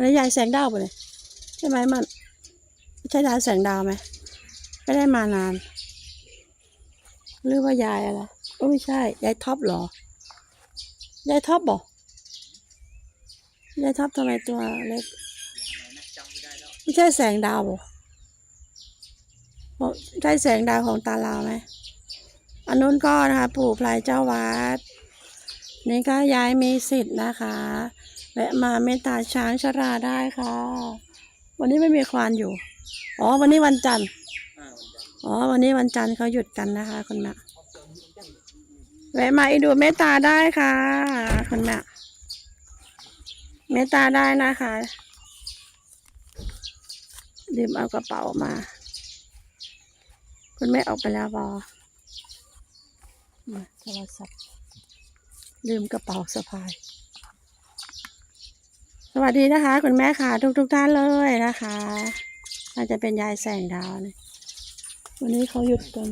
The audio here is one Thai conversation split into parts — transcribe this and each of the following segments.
วันนี้ยายแสงดาวไปเลยใช่ไหมมันใช่ยายแสงดาวไหมไม่ได้มานาน หรือว่ายายอะไรก็ไม่ใช่ยายท็อปเหรอยายท็อปบอกยายท็อปทำไมตัวเล็กไม่ใช่แสงดาวบอกบอกใช่แสงดาวของตาลาวไหมอันนู้นก็นะคะปู่พลายเจ้าวัด นี่ก็ย้ายมีสิทธิ์นะคะแวะมาเมตตาช้างชราได้ค่ะ วันนี้ไม่มีควานอยู่ อ๋อ วันนี้วันจันทร์อ๋อ วันนี้วันจันทร์เขาหยุดกันนะคะคุณแม่แวะมาอีดูเมตตาได้ค่ะคุณแม่เมตตาได้นะคะลืมเอากระเป๋ามา คุณแม่ออกไปแล้วบอโทรศัพท์ ลืมกระเป๋าสะพาย สวัสดีนะคะ คุณแม่ค่ะ ทุกทุกท่านเลยนะคะน่าจะเป็นยายแสงดาวเนี่ยวันนี้เขาหยุดกัน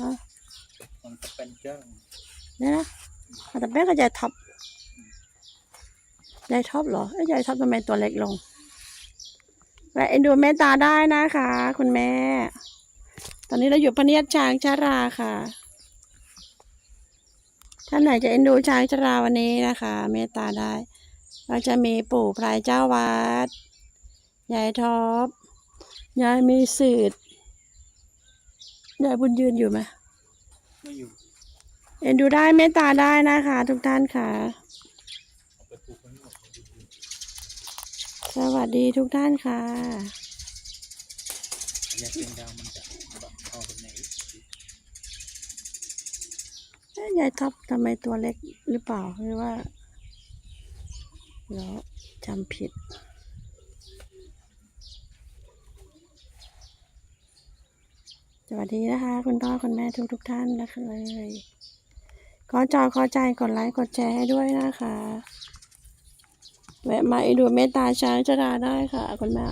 ฮะมันจะเป็นเครื่องเนี่ยนะอะแต่แม่ก็ยายท็อปยายท็อปเหรอเอ้ยายท็อปทำไมตัวเล็กลงแวะเอ็นดูเมตตาได้นะคะ คุณแม่ ตอนนี้เราอยู่พะเนียดช้างชาราค่ะ ท่านไหนจะเอ็นดูช้างชราวันนี้นะคะ เมตตาได้ เราจะมีปู่พลายเจ้าวัดยายท็อปยายมีสืดยายบุญยืนอยู่ไหมไม่อยู่เอ็นดูได้เมตตาได้นะคะ ทุกท่านค่ะเอาไปปลูกไว้หมดสวัสดีทุกท่านค่ะ อันนี้เป็นดาวมันจะ ยายท็อปทำไมตัวเล็กหรือเปล่าหรือว่าเราจำผิด สวัสดีนะคะ คุณพ่อคุณแม่ทุกทุกท่านนะคะเลยขอจอขอใจกดไลค์กดแชร์ให้ด้วยนะคะแวะมาดูเมตตาช้างชราได้ค่ะ คุณแม่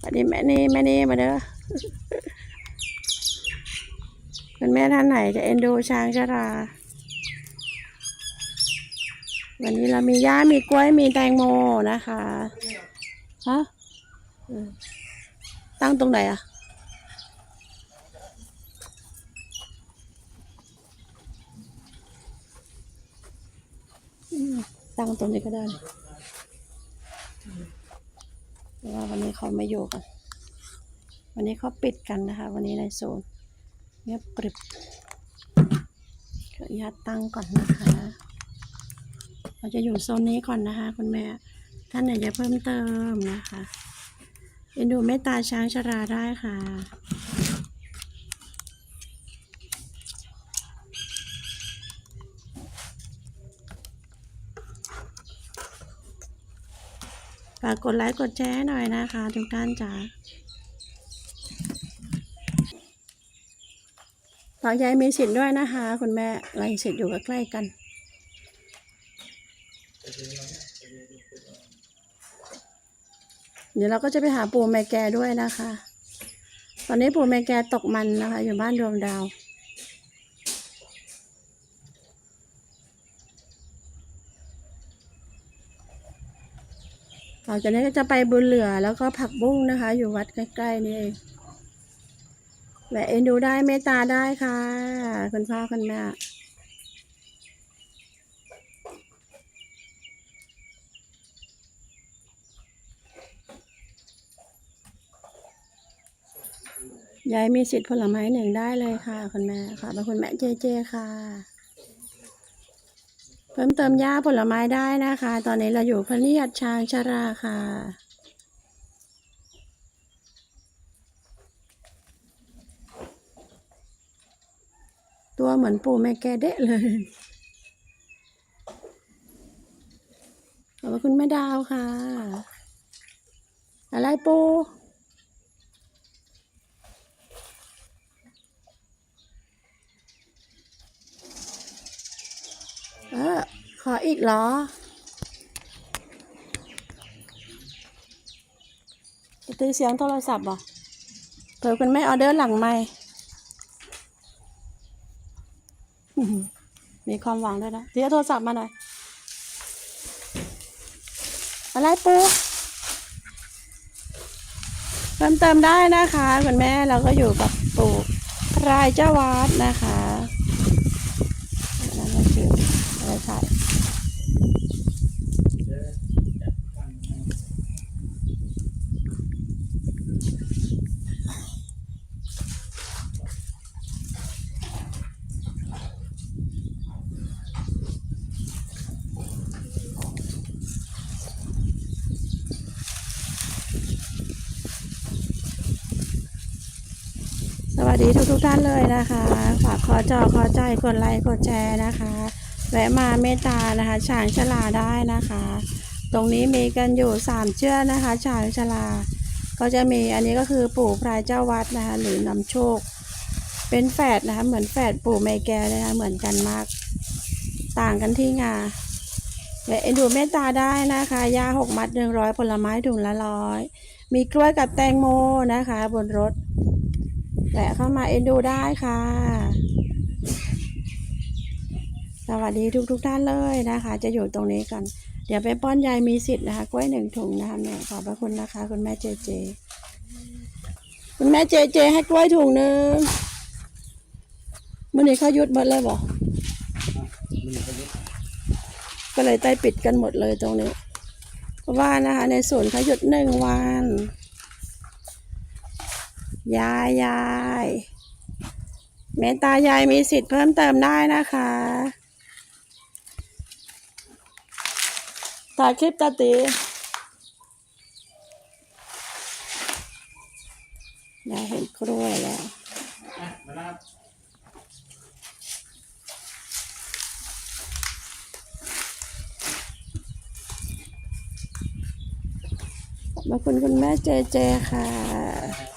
สวัสดีแม่นี่แม่นี่มาเด้อ คุณแม่ท่านไหนจะเอ็นดูช้างชรา วันนี้เรามีย่ามีกล้วยมีแตงโมนะคะฮะเออตั้งตรงไหนอะอืมตั้งตรงนี้ก็ได้นะเพราะว่าวันนี้เขาไม่อยู่กัน วันนี้เขาปิดกันนะคะ วันนี้ในโซน เงียบกริบขออนุญาตตั้งก่อนนะคะ เราจะอยู่โซนนี้ก่อนนะคะ คุณแม่ ท่านไหนจะเพิ่มเติมนะคะเอ็นดูเมตตาช้างชราได้ค่ะฝากกดไลค์กดแชร์หน่อยนะคะ ทุกท่านจ๋า ฝากยายมีสิทธิ์ด้วยนะคะ คุณแม่ยายสิทธิ์อยู่ใกล้ๆกัน เดี๋ยวเราก็จะไปหาปู่แม่แกด้วยนะคะ ตอนนี้ปู่แม่แกตกมันนะคะ อยู่บ้านดวงดาวหลังจากนี้ก็จะไปบุญเหลือแล้วก็ผักบุ้งนะคะ อยู่วัดใกล้ๆนี่เอง แหวเอ็นดูได้เมตตาได้ค่ะคุณพ่อคุณแม่ยายมีสิทธิ์ผลไม้หนึ่งได้เลยค่ะคุณแม่ค่ะเป็นคุณแม่เจเจค่ะ เพิ่มเติมหญ้าผลไม้ได้นะคะ ตอนนี้เราอยู่พระเนียดช้างชราค่ะ ตัวเหมือนปู่แม่แกเดะเลยขอบคุณแม่ดาวค่ะ อะไรปูเออขออีกเหรอจะตีเสียงโทรศัพท์เหรอเผื่อคุณแม่ออเดอร์หลังไม่ มีความหวังด้วยนะเดี๋ยวโทรศัพท์มาหน่อย อะไรปูเพิ่มเติมได้นะคะคุณแม่เราก็อยู่กับปู่พรายเจ้าวัดนะคะนั่นก็คืออะไรถ่ สดีทุกทุกท่านเลยนะคะฝากขอจอขอใจกดไลค์กดแชร์นะคะ แวะมาเมตานะคะฉางชลาได้นะคะ ตรงนี้มีกันอยู่สามเชือกนะคะฉางชลา ก็จะมีอันนี้ก็คือปู่พรายเจ้าวัดนะคะหรือนำโชค เป็นแฝดนะคะเหมือนแฝดปู่เมแกเลยนะะเหมือนกันมาก ต่างกันที่งาแวะอ็นดูเมตตาได้นะคะยาหกมัดหนึ่งร้อยผลไม้ถุงละร้อยมีกล้วยกับแตงโมนะคะ บนรถ แวะเข้ามาเอ็นดูได้ค่ะ สวัสดีทุกทุกๆท่านเลยนะคะ จะอยู่ตรงนี้กัน เดี๋ยวไปป้อนยายมีสิทธิ์นะคะ กล้วยหนึ่งถุงนะคะแม่ขอบพระคุณนะคะ คุณแม่เจเจ คุณแม่เจเจ ให้กล้วยถุงหนึ่งมื่อนี้เขายุดหมดเลยบอกก็เลยใต้ปิดกันหมดเลยตรงนี้ว่านะคะ ในศูนเขาหยุดหนึ่งวัน ยายยายเมตตายายมีสิทธิ์เพิ่มเติมได้นะคะถ่ายคลิปตาตียายเห็นกล้วยแล้วมาแล้วขอบคุณคุณแม่เจเจค่ะ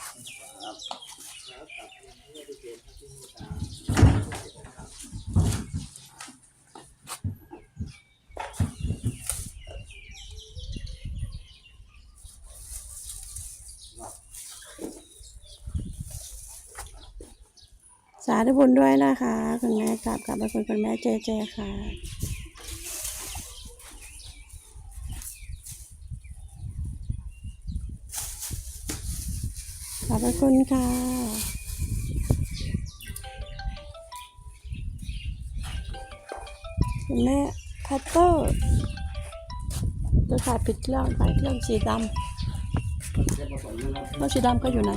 สาธุบุญด้วยนะคะ คุณแม่กลับกลับไปคุณคุณแม่เจเจค่ะขอบคุณค่ะ เห็นไหมคัตเตอร์จะถ่ายปิดเครื่องถ่ายเครื่องสีดำแล้วสีดำก็อยู่ไหน